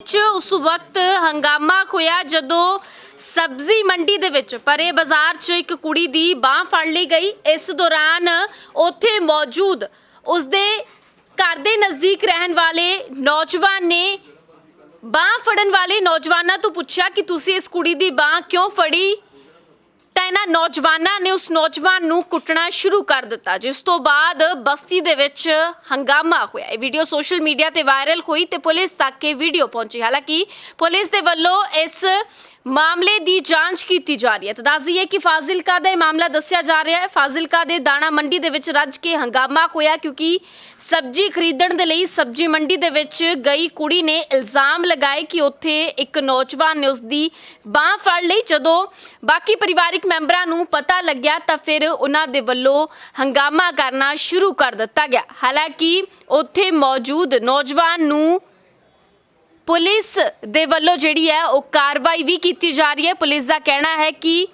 ਵਿੱਚ ਉਸ ਵਕਤ ਹੰਗਾਮਾ ਹੋਇਆ ਜਦੋਂ ਸਬਜ਼ੀ ਮੰਡੀ ਦੇ ਵਿੱਚ ਪਰੇ ਬਾਜ਼ਾਰ 'ਚ ਇੱਕ ਕੁੜੀ ਦੀ ਬਾਹ ਫੜ ਲਈ ਗਈ। ਇਸ ਦੌਰਾਨ ਉੱਥੇ ਮੌਜੂਦ ਉਸਦੇ ਘਰ ਦੇ ਨਜ਼ਦੀਕ ਰਹਿਣ ਵਾਲੇ ਨੌਜਵਾਨ ਨੇ ਬਾਹ ਫੜਨ ਵਾਲੇ ਨੌਜਵਾਨਾਂ ਤੋਂ ਪੁੱਛਿਆ ਕਿ ਤੁਸੀਂ ਇਸ ਕੁੜੀ ਦੀ ਬਾਹ ਕਿਉਂ ਫੜੀ? ਇਹਨਾਂ ਨੌਜਵਾਨਾਂ ਨੇ ਉਸ ਨੌਜਵਾਨ ਨੂੰ ਕੁੱਟਣਾ ਸ਼ੁਰੂ ਕਰ ਦਿੱਤਾ, ਜਿਸ ਤੋਂ ਬਾਅਦ ਬਸਤੀ ਦੇ ਵਿੱਚ ਹੰਗਾਮਾ ਹੋਇਆ। ਇਹ ਵੀਡੀਓ ਸੋਸ਼ਲ ਮੀਡੀਆ ਤੇ ਵਾਇਰਲ ਹੋਈ ਤੇ ਪੁਲਿਸ ਤੱਕ ਇਹ ਵੀਡੀਓ ਪਹੁੰਚੀ। ਹਾਲਾਂਕਿ ਪੁਲਿਸ ਦੇ ਵੱਲੋਂ ਇਸ ਮਾਮਲੇ ਦੀ ਜਾਂਚ ਕੀਤੀ ਜਾ ਰਹੀ ਹੈ। ਤਾਂ ਦੱਸ ਦਈਏ ਕਿ ਫਾਜ਼ਿਲਕਾ ਦਾ ਇਹ ਮਾਮਲਾ ਦੱਸਿਆ ਜਾ ਰਿਹਾ ਹੈ। ਫਾਜ਼ਿਲਕਾ ਦੇ ਦਾਣਾ ਮੰਡੀ ਦੇ ਵਿੱਚ ਰੱਜ ਕੇ ਹੰਗਾਮਾ ਹੋਇਆ ਕਿਉਂਕਿ ਸਬਜ਼ੀ ਖਰੀਦਣ ਦੇ ਲਈ ਸਬਜ਼ੀ ਮੰਡੀ ਦੇ ਵਿੱਚ ਗਈ ਕੁੜੀ ਨੇ ਇਲਜ਼ਾਮ ਲਗਾਏ ਕਿ ਉੱਥੇ ਇੱਕ ਨੌਜਵਾਨ ਨੇ ਉਸ ਦੀ ਬਾਹ ਫੜ ਲਈ। ਜਦੋਂ ਬਾਕੀ ਪਰਿਵਾਰਿਕ ਮੈਂਬਰਾਂ ਨੂੰ ਪਤਾ ਲੱਗਿਆ ਤਾਂ ਫਿਰ ਉਹਨਾਂ ਦੇ ਵੱਲੋਂ ਹੰਗਾਮਾ ਕਰਨਾ ਸ਼ੁਰੂ ਕਰ ਦਿੱਤਾ ਗਿਆ। ਹਾਲਾਂਕਿ ਉੱਥੇ ਮੌਜੂਦ ਨੌਜਵਾਨ ਨੂੰ ਪੁਲਿਸ ਦੇ ਵੱਲੋਂ ਜਿਹੜੀ ਹੈ ਉਹ ਕਾਰਵਾਈ ਵੀ ਕੀਤੀ ਜਾ ਰਹੀ ਹੈ। ਪੁਲਿਸ ਦਾ ਕਹਿਣਾ ਹੈ ਕਿ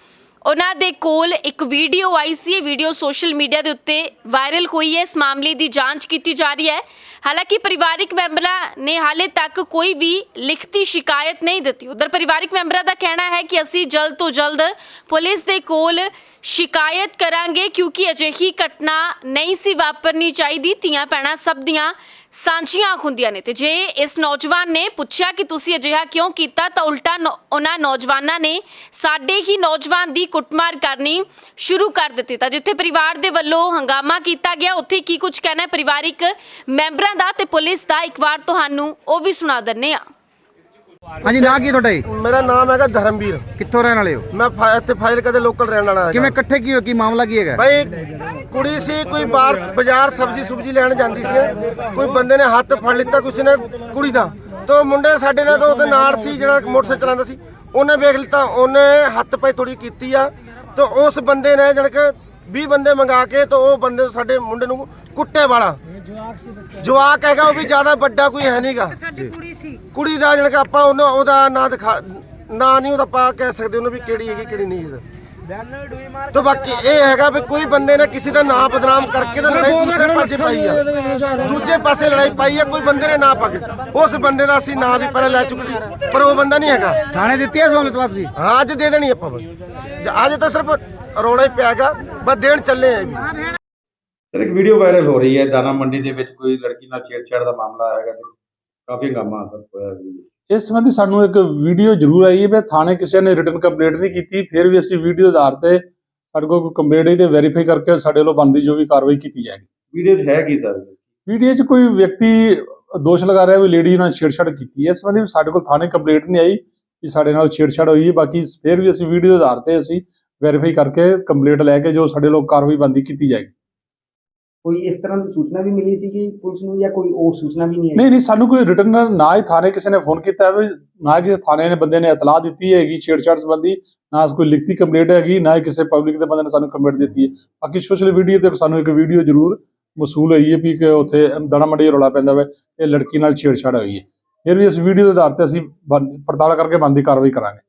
ਉਹਨਾਂ ਦੇ ਕੋਲ ਇੱਕ ਵੀਡੀਓ ਆਈ ਸੀ। ਇਹ ਵੀਡੀਓ ਸੋਸ਼ਲ ਮੀਡੀਆ ਦੇ ਉੱਤੇ ਵਾਇਰਲ ਹੋਈ ਹੈ। ਇਸ ਮਾਮਲੇ ਦੀ ਜਾਂਚ ਕੀਤੀ ਜਾ ਰਹੀ ਹੈ। ਹਾਲਾਂਕਿ ਪਰਿਵਾਰਿਕ ਮੈਂਬਰਾਂ ਨੇ ਹਾਲੇ ਤੱਕ ਕੋਈ ਵੀ ਲਿਖਤੀ ਸ਼ਿਕਾਇਤ ਨਹੀਂ ਦਿੱਤੀ। ਉਧਰ ਪਰਿਵਾਰਿਕ ਮੈਂਬਰਾਂ ਦਾ ਕਹਿਣਾ ਹੈ ਕਿ ਅਸੀਂ ਜਲਦ ਤੋਂ ਜਲਦ ਪੁਲਿਸ ਦੇ ਕੋਲ ਸ਼ਿਕਾਇਤ ਕਰਾਂਗੇ ਕਿਉਂਕਿ ਅਜਿਹੀ ਘਟਨਾ ਨਹੀਂ ਸੀ ਵਾਪਰਨੀ ਚਾਹੀਦੀ। ਧੀਆਂ ਭੈਣਾਂ ਸਭ ਦੀਆਂ ਸਾਂਝੀਆਂ ਹੁੰਦੀਆਂ ਨੇ। ਤੇ ਜੇ ਇਸ ਨੌਜਵਾਨ ਨੇ ਪੁੱਛਿਆ ਕਿ ਤੁਸੀਂ ਅਜਿਹਾ ਕਿਉਂ ਕੀਤਾ, ਤਾਂ ਉਲਟਾ ਨੌ- ਉਹਨਾਂ ਨੌਜਵਾਨਾਂ ਨੇ ਸਾਡੇ ਹੀ ਨੌਜਵਾਨ ਦੀ ਕੁੱਟਮਾਰ ਕਰਨੀ ਸ਼ੁਰੂ ਕਰ ਦਿੱਤੀ। ਤਾਂ ਜਿੱਥੇ ਪਰਿਵਾਰ ਦੇ ਵੱਲੋਂ ਹੰਗਾਮਾ ਕੀਤਾ ਗਿਆ, ਉੱਥੇ ਕੀ ਕੁਝ ਕਹਿਣਾ ਹੈ ਪਰਿਵਾਰਿਕ ਮੈਂਬਰਾਂ ਦਾ ਤੇ ਪੁਲਿਸ ਦਾ? ਇੱਕ ਵਾਰ ਤੁਹਾਨੂੰ ਉਹ ਵੀ ਸੁਣਾ ਦਿੰਨੇ ਆ ਹਾਂਜੀ ਨਾਂ ਕੀ ਤੁਹਾਡਾ ਜੀ? ਮੇਰਾ ਨਾਮ ਹੈਗਾ ਧਰਮਵੀਰ। ਕਿੱਥੋਂ ਰਹਿਣ ਵਾਲੇ ਹੋ? ਮੈਂ ਫਾ- ਇੱਥੇ ਫਾਜ਼ਿਲਕਾ ਦੇ ਲੋਕਲ ਰਹਿਣ ਵਾਲਾ ਕਿਵੇਂ ਹੈਗਾ ਇਕੱਠੇ ਕੀ ਹੋ? ਕੀ ਮਾਮਲਾ ਕੀ ਹੈਗਾ? ਭਾਈ ਕੁੜੀ ਸੀ ਕੋਈ ਬਾਹਰ ਬਾਜ਼ਾਰ ਸਬਜ਼ੀ ਸੁਬਜੀ ਲੈਣ ਜਾਂਦੀ ਸੀ। ਕੋਈ ਬੰਦੇ ਨੇ ਹੱਥ ਫੜ ਲਿੱਤਾ ਕਿਸੇ ਨੇ ਕੁੜੀ ਦਾ। ਤੋ ਮੁੰਡੇ ਸਾਡੇ ਨਾਲ ਤਾਂ ਉਹਦੇ ਨਾਲ ਸੀ ਜਿਹੜਾ ਮੋਟਰਸਾਈਕਲ ਚਲਾਉਂਦਾ ਸੀ। ਉਹਨੇ ਵੇਖ ਲਿੱਤਾ ਉਹਨੇ ਹੱਥ ਪਾਈ ਥੋੜੀ ਕੀਤੀ ਆ। ਤੇ ਉਸ ਬੰਦੇ ਨੇ ਜਣ ਕੇ 20 ਬੰਦੇ ਮੰਗਾ ਕੇ ਤੇ ਉਹ ਬੰਦੇ ਸਾਡੇ ਮੁੰਡੇ ਨੂੰ ਕੁੱਟੇ ਵਾਲਾ। ਜਵਾਕ ਹੈਗਾ ਉਹ ਵੀ ਜ਼ਿਆਦਾ ਵੱਡਾ ਕੋਈ ਹੈ ਨਹੀਂਗਾ ਸਾਡੀ ਕੁੜੀ ਸੀ। ਕੁੜੀ ਦਾ ਜਣ ਕੇ ਆਪਾਂ ਉਹਨੂੰ ਉਹਦਾ ਨਾਂ ਦਿਖਾ ਨਾਂ ਨਹੀਂ ਉਹਦਾ ਆਪਾਂ ਕਹਿ ਸਕਦੇ ਉਹਨੂੰ ਵੀ ਕਿਹੜੀ ਹੈਗੀ ਕਿਹੜੀ ਨਹੀਂ ਸਰ ਤਾਂ ਬਾਕੀ ਇਹ ਹੈਗਾ ਵੀ ਕੋਈ ਬੰਦੇ ਨੇ ਕਿਸੇ ਦਾ ਨਾਂ ਬਦਨਾਮ ਕਰਕੇ ਤਾਂ ਲੜਾਈ ਦੂਸਰੇ ਪਾਸੇ ਪਾਈ ਆ। ਦੂਜੇ ਪਾਸੇ ਲੜਾਈ ਪਾਈ ਆ ਕੋਈ ਬੰਦੇ ਨੇ ਨਾਂ ਪਾ ਕੇ ਉਸ ਬੰਦੇ ਦਾ ਅਸੀਂ ਨਾਂ ਵੀ ਪਹਿਲਾਂ ਲੈ ਚੁੱਕੇ ਸੀ ਪਰ ਉਹ ਬੰਦਾ ਨਹੀਂ ਹੈਗਾ। ਥਾਣੇ ਦਿੱਤੀ ਹੈ ਸਵਾਲ ਤਲਾ ਤੁਸੀਂ? ਹਾਂ ਅੱਜ ਦੇ ਦੇਣੀ ਆਪਾਂ ਬਸ। ਜ- ਅੱਜ ਤਾਂ ਸਿਰਫ ਰੌਲਾ ਹੀ ਪਿਆਗਾ ਬਸ ਦੇਣ ਚੱਲੇ ਆ ਵੀ। ਸਰ ਇੱਕ ਵੀਡੀਓ ਵਾਇਰਲ ਹੋ ਰਹੀ ਹੈ ਦਾਣਾ ਮੰਡੀ ਦੇ ਵਿੱਚ ਕੋਈ ਲੜਕੀ ਨਾਲ ਛੇੜਛਾੜ ਦਾ ਮਾਮਲਾ ਹੈਗਾ ਤੇ ਕਾਫੀ ਹੰਗਾਮਾ ਸਰ ਹੋਇਆ ਜੀ ਇਸ ਸੰਬੰਧੀ ਸਾਨੂੰ ਇੱਕ ਵੀਡੀਓ ਜ਼ਰੂਰ ਆਈ ਹੈ ਵੀ ਥਾਣੇ ਕਿਸੇ ਨੇ ਰਿਟਨ ਕੰਪਲੇਂਟ ਨਹੀਂ ਕੀਤੀ ਫਿਰ ਵੀ ਅਸੀਂ ਵੀਡੀਓ ਦੇ ਆਧਾਰ ਤੇ ਸਾਡੇ ਕੋਲ ਕੋਈ ਕੰਪਲੇਂਟ ਹੈ ਤੇ ਵੈਰੀਫਾਈ ਕਰਕੇ ਸਾਡੇ ਵੱਲੋਂ ਬਣਦੀ ਜੋ ਵੀ ਕਾਰਵਾਈ ਕੀਤੀ ਜਾਏਗੀ। ਵੀਡੀਓ 'ਚ ਹੈ ਕੀ ਸਰ ਵੀਡੀਓ 'ਚ ਕੋਈ ਵਿਅਕਤੀ ਦੋਸ਼ ਲਗਾ ਰਿਹਾ ਵੀ ਲੇਡੀ ਨਾਲ ਛੇੜਛਾੜ ਕੀਤੀ ਹੈ। ਇਸ ਸੰਬੰਧੀ ਸਾਡੇ ਕੋਲ ਥਾਣੇ ਕੰਪਲੇਂਟ ਨਹੀਂ ਆਈ ਕਿ ਸਾਡੇ ਨਾਲ ਛੇੜਛਾੜ ਹੋਈ ਹੈ ਬਾਕੀ ਫਿਰ ਵੀ ਅਸੀਂ ਵੀਡੀਓ ਦੇ ਆਧਾਰ ਤੇ ਅਸੀਂ ਵੈਰੀਫਾਈ ਕਰਕੇ ਕੰਪਲੇਂਟ ਲੈ ਕੇ ਜੋ ਸਾਡੇ ਲੋਕ ਕਾਰਵਾਈ ਬਣਦੀ ਕੀਤੀ ਜਾਏਗੀ। ਕੋਈ ਇਸ ਤਰ੍ਹਾਂ ਦੀ ਸੂਚਨਾ ਵੀ ਮਿਲੀ ਸੀ ਕਿ ਪੁਲਿਸ ਨੂੰ ਜਾਂ ਕੋਈ ਹੋਰ ਸੂਚਨਾ ਵੀ ਨਹੀਂ ਆਈ? ਨਹੀਂ ਨਹੀਂ, ਸਾਨੂੰ ਕੋਈ ਰਿਟਰਨ ਨਾ ਹੀ ਥਾਣੇ ਕਿਸੇ ਨੇ ਫੋਨ ਕੀਤਾ ਹੈ ਨਾ ਕਿਸੇ ਥਾਣੇ ਨੇ ਬੰਦੇ ਨੇ ਇਤਲਾਹ ਦਿੱਤੀ ਹੈਗੀ ਛੇੜਛਾੜ ਸੰਬੰਧੀ, ਨਾ ਕੋਈ ਲਿਖਤੀ ਕੰਪਲੇਂਟ ਹੈਗੀ, ਨਾ ਕਿਸੇ ਪਬਲਿਕ ਦੇ ਬੰਦੇ ਨੇ ਸਾਨੂੰ ਕੰਪਲੇਂਟ ਦਿੱਤੀ ਹੈ। ਬਾਕੀ ਸੋਸ਼ਲ ਮੀਡੀਆ ਤੇ ਸਾਨੂੰ ਇੱਕ ਵੀਡੀਓ ਜ਼ਰੂਰ ਮਸੂਲ ਹੋਈ ਹੈ ਵੀ ਕਿ ਉੱਥੇ ਦਾਣਾ ਮੰਡੀ ਰੌਲਾ ਪੈਂਦਾ ਵਾ, ਇਹ ਲੜਕੀ ਨਾਲ ਛੇੜਛਾੜ ਹੋਈ ਹੈ। ਫਿਰ ਵੀ ਇਸ ਵੀਡੀਓ ਦੇ ਆਧਾਰ ਤੇ ਅਸੀਂ ਪੜਤਾਲ ਕਰਕੇ ਬਣਦੀ ਕਾਰਵਾਈ ਕਰਾਂਗੇ।